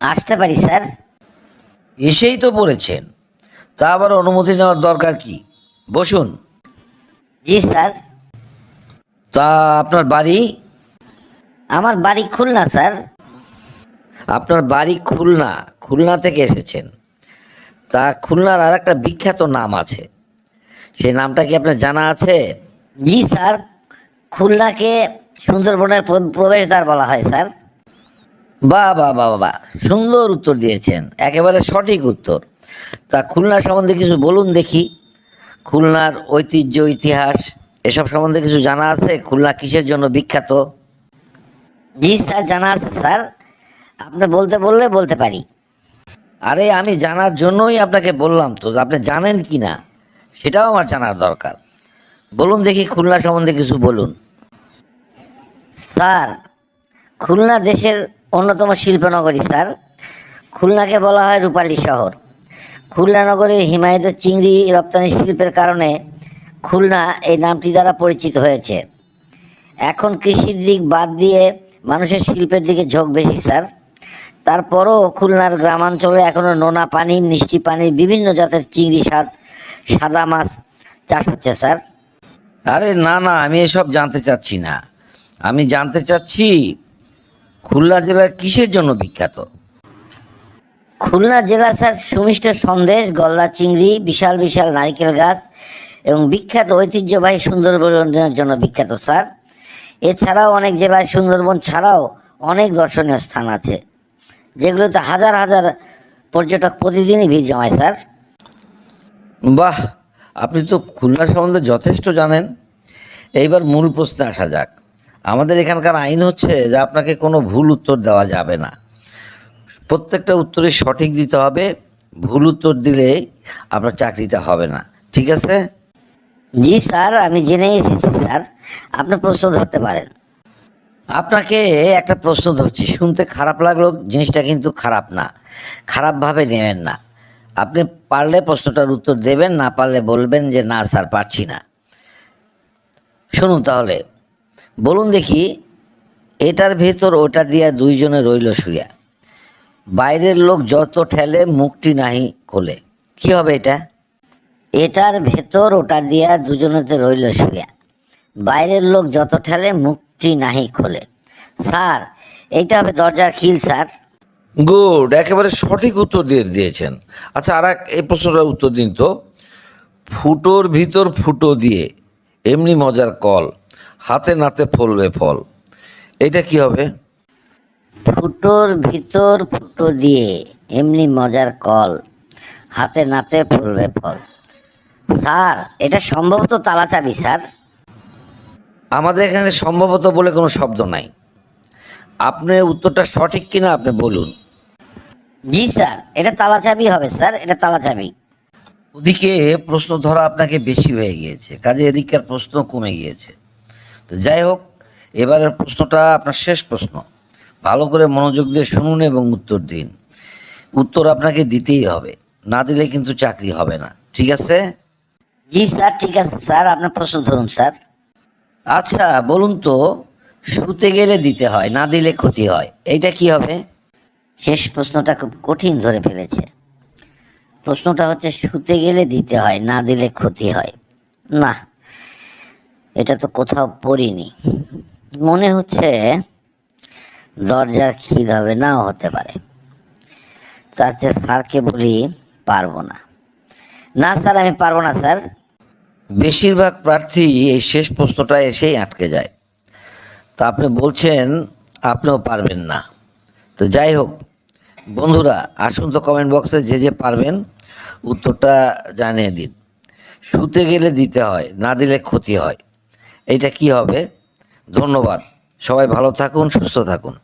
আসতে পারি স্যার? এসেই তো পড়েছেন। তা আবার অনুমতি নেওয়ার দরকার কি? বসুন। জি স্যার। তা আপনার বাড়ি? আমার বাড়ি খুলনা স্যার। আপনার বাড়ি খুলনা। খুলনা থেকে এসেছেন। তা খুলনার আর একটা বিখ্যাত নাম আছে। সেই নামটা কি আপনার জানা আছে? জি স্যার। খুলনাকে সুন্দরবনের প্রবেশদ্বার বলা হয় স্যার। বাহ বাহ বাহ বাহ সুন্দর উত্তর দিয়েছেন। একেবারে সঠিক উত্তর। তা খুলনা সম্বন্ধে কিছু বলুন দেখি। খুলনার ঐতিহ্য ইতিহাস এসব সম্বন্ধে কিছু জানা আছে? খুলনা কিসের জন্য বিখ্যাত? জি স্যার জানা আছে স্যার। আপনি বলতে বললে বলতে পারি। আরে আমি জানার জন্যই আপনাকে বললাম তো আপনি জানেন কি না সেটাও আমার জানার দরকার। বলুন দেখি খুলনা সম্বন্ধে কিছু বলুন। স্যার খুলনা দেশের অন্যতম শিল্পনগরী, স্যার। খুলনাকে বলা হয় রূপালী শহর। খুলনা নগরীর হিমায়িত চিংড়ি রপ্তানি শিল্পের কারণে খুলনা এই নামটি দ্বারা পরিচিত হয়েছে। এখন কৃষির দিক বাদ দিয়ে মানুষের শিল্পের দিকে ঝোঁক বেশি, স্যার। তারপরও খুলনার গ্রামাঞ্চলে এখনও নোনা পানি, মিষ্টি পানির বিভিন্ন জাতের চিংড়ি স্বাদ সাদা মাছ চাষ হচ্ছে, স্যার। আরে না না, আমি এসব জানতে চাচ্ছি না। আমি জানতে চাচ্ছি খুলনা জেলা কিসের জন্য বিখ্যাত? খুলনা জেলা স্যার সুমিষ্ট সন্দেশ গলদা চিংড়ি বিশাল বিশাল নারকেল গাছ এবং বিখ্যাত ঐতিহ্যবাহী সুন্দরবনের জন্য বিখ্যাত স্যার। এছাড়াও অনেক জেলায় সুন্দরবন ছাড়াও অনেক দর্শনীয় স্থান আছে যেগুলোতে হাজার হাজার পর্যটক প্রতিদিনই ভিড় জমায় স্যার। বাহ আপনি তো খুলনা সম্বন্ধে যথেষ্ট জানেন। এইবার মূল প্রশ্নে আসা যাক। আমাদের এখানকার আইন হচ্ছে যে আপনাকে কোনো ভুল উত্তর দেওয়া যাবে না। প্রত্যেকটা উত্তরে সঠিক দিতে হবে ভুল উত্তর দিলে আপনার চাকরিটা হবে না। ঠিক আছে? জি স্যার আমি জেনে এসেছি স্যার। আপনি প্রশ্ন ধরতে পারেন। আপনাকে একটা প্রশ্ন ধরছি শুনতে খারাপ লাগল জিনিসটা কিন্তু খারাপ না। খারাপভাবে নেবেন না। আপনি পারলে প্রশ্নটার উত্তর দেবেন না পারলে বলবেন যে না স্যার পারছি না। শুনুন তাহলে। বলুন দেখি, এটার ভেতর ওটা দিয়া দুইজনে রইল শুয়া বাইরের লোক যত ঠেলে মুখটি নাহি খোলে। কি হবে এটা? এটার ভেতর ওটা দিয়া দুজনেতে রইল শুয়া বাইরের লোক যত ঠেলে মুখটি নাহি খোলে। স্যার, এইটা হবে দরজার খিল, স্যার। গুড, একেবারে সঠিক উত্তর দিয়ে দিয়েছেন। আচ্ছা আর এক এই প্রশ্নটার উত্তর দিন তো। ফুটোর ভিতর ফুটো দিয়ে, এমনি মজার কল। হাতে নাতে ফলবে ফল। এটা কি হবে? ফুটোর ভিতর ফুটো দিয়ে এমনি মজার কল হাতে নাতে ফলবে ফল। স্যার এটা সম্ভবত তালা চাবি স্যার। আমাদের এখানে সম্ভবত বলে কোনো শব্দ নাই। আপনি উত্তরটা সঠিক কিনা আপনি বলুন। জি স্যার এটা তালা চাবি হবে স্যার এটা তালা চাবি। ওদিকে প্রশ্ন ধরা আপনাকে বেশি হয়ে গিয়েছে কাজে এদিককার প্রশ্ন কমে গিয়েছে। যাই হোক এবারের প্রশ্নটা আপনার শেষ প্রশ্ন। ভালো করে মনোযোগ দিয়ে শুনুন এবং উত্তর দিন। উত্তর আপনাকে দিতেই হবে না দিলে কিন্তু চাকরি হবে না ঠিক আছে? জি স্যার ঠিক আছে স্যার আপনার প্রশ্ন ধরুন স্যার। আচ্ছা বলুন তো শুতে গেলে দিতে হয় না দিলে ক্ষতি হয় এইটা কি হবে? শেষ প্রশ্নটা খুব কঠিন ধরে ফেলেছে। প্রশ্নটা হচ্ছে শুতে গেলে দিতে হয় না দিলে ক্ষতি হয়। না এটা তো কোথাও পড়িনি। মনে হচ্ছে দরজা খিল হবে, নাও হতে পারে। তার চেয়ে স্যারকে বলি পারব না। না স্যার, আমি পারব না স্যার। বেশিরভাগ প্রার্থী এই শেষ প্রশ্নটা এসেই আটকে যায়। তা আপনি বলছেন, আপনিও পারবেন না। তো যাই হোক, বন্ধুরা, আসুন তো কমেন্ট বক্সে যে যে পারবেন, উত্তরটা জানিয়ে দিন। শুতে গেলে দিতে হয়, না দিলে ক্ষতি হয়। এইটা কি হবে? ধন্যবাদ। সবাই ভালো থাকুন সুস্থ থাকুন।